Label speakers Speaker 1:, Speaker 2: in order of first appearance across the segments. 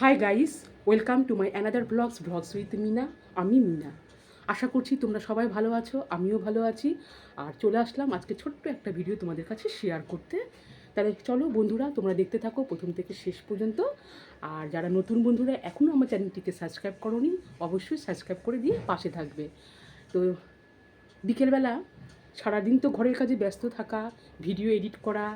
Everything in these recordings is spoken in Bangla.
Speaker 1: Hi guys welcome to my another blogs blogs with Mina আমি মিনা আশা করছি তোমরা সবাই ভালো আছো, আমিও ভালো আছি। আর চলে আসলাম আজকে ছোট্ট একটা ভিডিও তোমাদের কাছে শেয়ার করতে। তাহলে চলো বন্ধুরা, তোমরা দেখতে থাকো প্রথম থেকে শেষ পর্যন্ত। আর যারা নতুন বন্ধুরা এখনও আমার চ্যানেলটিকে সাবস্ক্রাইব করোনি, অবশ্যই সাবস্ক্রাইব করে দিয়ে পাশে থাকবে। তো বিকেলবেলা সারাদিন তো ঘরের কাজে ব্যস্ত থাকা ভিডিও এডিট করা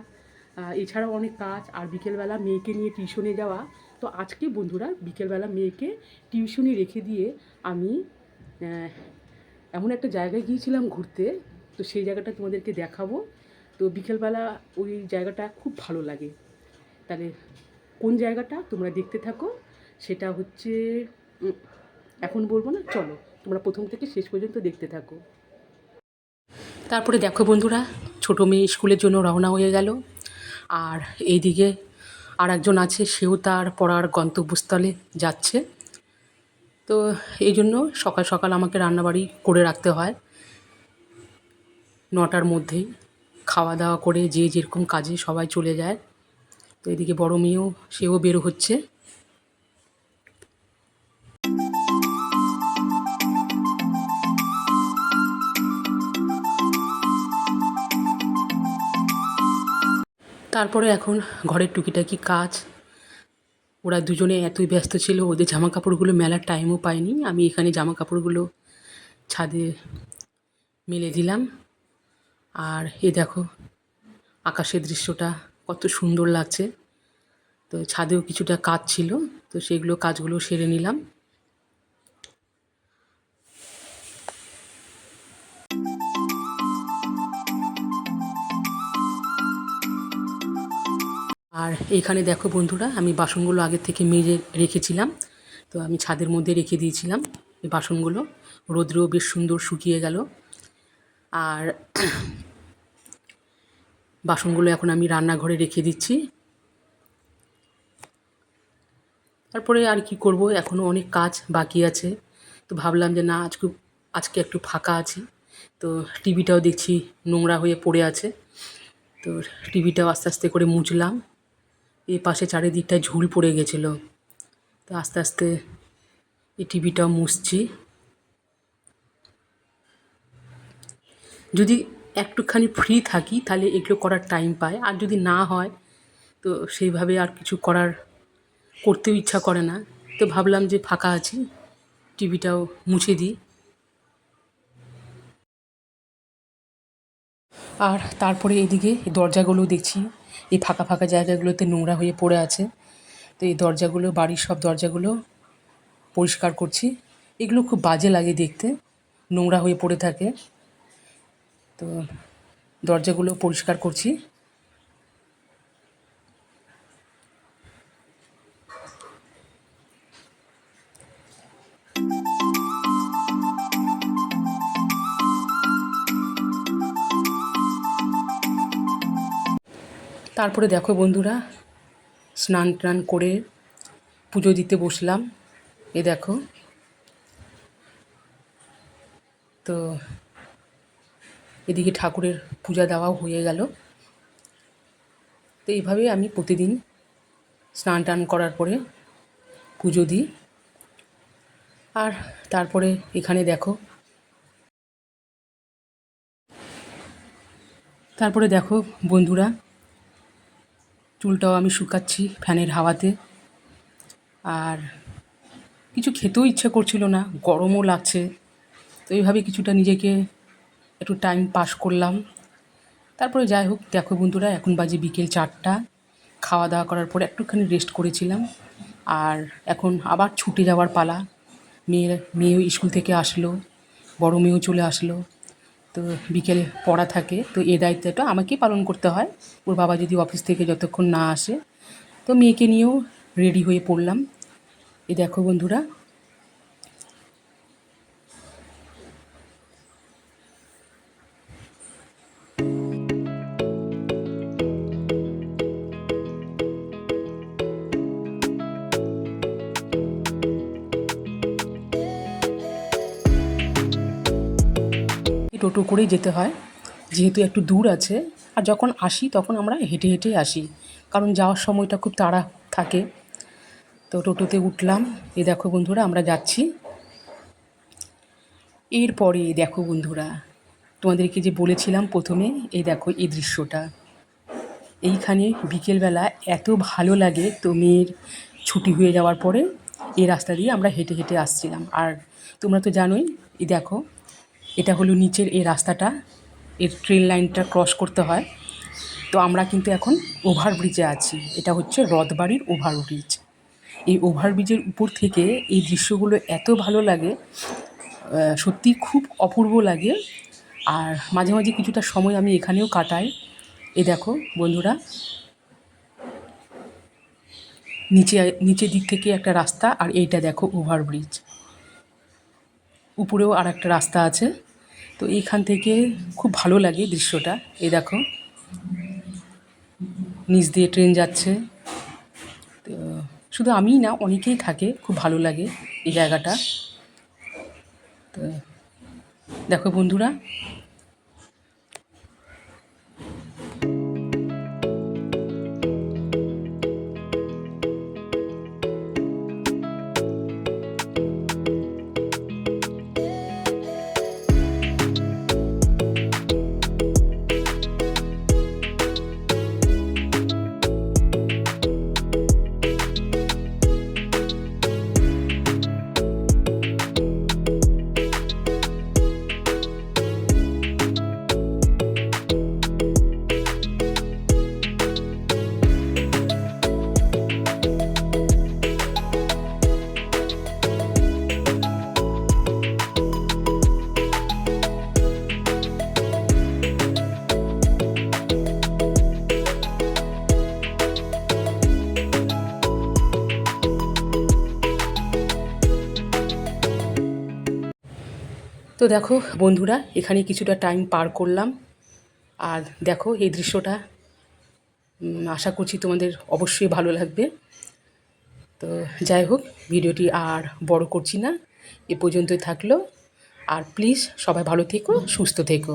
Speaker 1: এছাড়াও অনেক কাজ। আর বিকেলবেলা মেয়েকে নিয়ে টিউশনে যাওয়া তো আজকে বন্ধুরা বিকেলবেলা মেয়েকে টিউশনি রেখে দিয়ে আমি এমন একটা জায়গায় গিয়েছিলাম ঘুরতে, তো সেই জায়গাটা তোমাদেরকে দেখাবো। তো বিকেলবেলা ওই জায়গাটা খুব ভালো লাগে। তাহলে কোন জায়গাটা তোমরা দেখতে থাকো, সেটা হচ্ছে এখন বলব না, চলো, তোমরা প্রথম থেকে শেষ পর্যন্ত দেখতে থাকো। তারপরে দেখো বন্ধুরা, ছোটো মেয়ে স্কুলের জন্য রওনা হয়ে গেল। আর এইদিকে আর একজন আছে, সেও তার পড়ার গন্তব্যস্থলে যাচ্ছে। তো এই জন্য সকাল সকাল আমাকে রান্নাবাড়ি করে রাখতে হয়। নটার মধ্যেই খাওয়া দাওয়া করে যে যেরকম কাজে সবাই চলে যায়। তো এদিকে বড় মেয়েও, সেও বের হচ্ছে। তারপরে এখন ঘরের টুকিটাকি কাজ। ওরা দুজনে এতই ব্যস্ত ছিল, ওদের জামা কাপড়গুলো মেলার টাইমও পায়নি আমি এখানে জামা কাপড়গুলো ছাদে মেলে দিলাম। আর এ দেখো, আকাশের দৃশ্যটা কত সুন্দর লাগছে। তো ছাদেও কিছুটা কাজ ছিল, তো সেগুলো কাজগুলো সেরে নিলাম। আর এইখানে দেখো বন্ধুরা, আমি বাসনগুলো আগের থেকে মেজে রেখেছিলাম। তো আমি ছাদের মধ্যে রেখে দিয়েছিলাম এই বাসনগুলো। রোদ্রেও বেশ সুন্দর শুকিয়ে গেল। আর বাসনগুলো এখন আমি রান্নাঘরে রেখে দিচ্ছি। তারপরে আর কি করব এখনও অনেক কাজ বাকি আছে। তো ভাবলাম যে না, আজকে আজকে একটু ফাঁকা আছি। তো টিভিটাও দেখছি নোংরা হয়ে পড়ে আছে। তো টিভিটাও আস্তে আস্তে করে মুছলাম। এই পাশে চারিদিকটা ঝুল পড়ে গেছিল। তো আস্তে আস্তে এই টিভিটাও মুছছি। যদি একটুখানি ফ্রি থাকি, তাহলে এগুলো করার টাইম পায় আর যদি না হয়, তো সেইভাবে আর কিছু করার করতেও ইচ্ছা করে না। তো ভাবলাম যে ফাঁকা আছি, টিভিটাও মুছে দিই। আর তারপরে এদিকে দরজাগুলো দেখছি। এই ফাঁকা ফাঁকা জায়গাগুলোতে নোংরা হয়ে পড়ে আছে। তো এই দরজাগুলো, বাড়ির সব দরজাগুলো পরিষ্কার করছি। এগুলো খুব বাজে লাগে দেখতে, নোংরা হয়ে পড়ে থাকে। তো দরজাগুলো পরিষ্কার করছি। তারপরে দেখো বন্ধুরা, স্নান টান করে পুজো দিতে বসলাম। এ দেখো। তো এদিকে ঠাকুরের পূজা দেওয়াও হয়ে গেল। তো এইভাবেই আমি প্রতিদিন স্নান টান করার পরে পুজো দিই। আর তারপরে এখানে দেখো। তারপরে দেখো বন্ধুরা চুলটাও আমি শুকাচ্ছি ফ্যানের হাওয়াতে। আর কিছু খেতেও ইচ্ছে করছিল না, গরমও লাগছে। তো এইভাবে কিছুটা নিজেকে একটু টাইম পাস করলাম। তারপরে যাই হোক, দেখো বন্ধুরা, এখন বাজে বিকেল চারটা। খাওয়া দাওয়া করার পর একটুখানি রেস্ট করেছিলাম। আর এখন আবার ছুটে যাওয়ার পালা। মেয়ের মেয়েও স্কুল থেকে আসলো, বড় মেয়েও চলে আসলো। তো বিকেলে পড়া থাকে, তো এ দায়িত্বটা আমাকেই পালন করতে হয়। ওর বাবা যদি অফিস থেকে যতক্ষণ না আসে, তো মেয়েকে নিয়েও রেডি হয়ে পড়লাম। এ দেখো বন্ধুরা টোটো করেই যেতে হয়, যেহেতু একটু দূর আছে। আর যখন আসি, তখন আমরা হেঁটে হেঁটে আসি, কারণ যাওয়ার সময়টা খুব তাড়া থাকে। তো টোটোতে উঠলাম, এ দেখো বন্ধুরা, আমরা যাচ্ছি। এরপরে দেখো বন্ধুরা, তোমাদেরকে যে বলেছিলাম প্রথমে এই দেখো এই দৃশ্যটা। এইখানে বিকেলবেলা এত ভালো লাগে, তো মেয়ের ছুটি হয়ে যাওয়ার পরে এই রাস্তা দিয়ে আমরা হেঁটে হেঁটে আসছিলাম। আর তোমরা তো জানোই এই দেখো এটা হলো নিচের এই রাস্তাটা, এর ট্রেন লাইনটা ক্রস করতে হয়। তো আমরা কিন্তু এখন ওভারব্রিজে আছি। এটা হচ্ছে রথবাড়ির ওভারব্রিজ এই ওভারব্রিজের উপর থেকে এই দৃশ্যগুলো এত ভালো লাগে সত্যি খুব অপূর্ব লাগে। আর মাঝে মাঝে কিছুটা সময় আমি এখানেও কাটাই। এ দেখো বন্ধুরা, নিচে নিচের দিক থেকে একটা রাস্তা আর এইটা দেখো ওভারব্রিজ উপরেও আর একটা রাস্তা আছে। তো এইখান থেকে খুব ভালো লাগে দৃশ্যটা। এই দেখো। নিচ দিয়ে ট্রেন যাচ্ছে। তো শুধু আমি না, অনেকেই থাকে, খুব ভালো লাগে এই জায়গাটা। তো দেখো বন্ধুরা তো দেখো, বন্ধুরা, এখানে কিছুটা টাইম পার করলাম। আর দেখো, এই দৃশ্যটা আশা করছি তোমাদের অবশ্যই ভালো লাগবে। তো যাই হোক, ভিডিওটি আর বড় করছি না, এ পর্যন্তই থাকল। আর প্লিজ সবাই ভালো থেকো, সুস্থ থেকো।